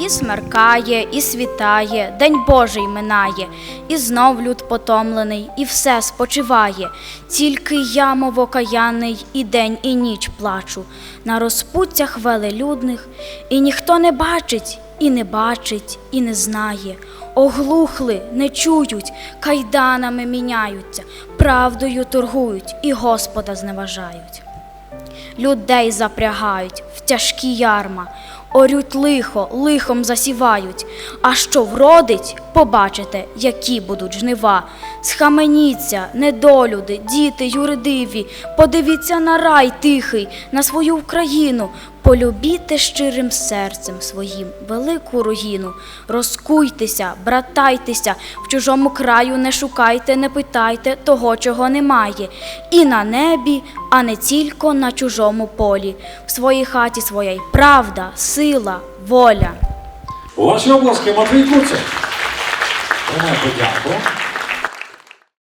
І смеркає, і світає, день Божий минає, і знов люд потомлений, і все спочиває. Тільки я, мов окаянний, і день, і ніч плачу на розпуттях велелюдних, і ніхто не бачить, і не бачить, і не знає. Оглухли, не чують, кайданами міняються, правдою торгують і Господа зневажають. Людей запрягають в тяжкі ярма, орють лихо, лихом засівають. А що вродить, побачите, які будуть жнива. Схаменіться, недолюди, діти юридиві, подивіться на рай тихий, на свою Україну, полюбіте щирим серцем своїм велику руїну. Розкуйтеся, братайтеся, в чужому краю не шукайте, не питайте того, чого немає. І на небі, а не тільки на чужому полі. В своїй хаті своя й правда, сила, воля. Ваші обласки Матвій Куцик. Подяку.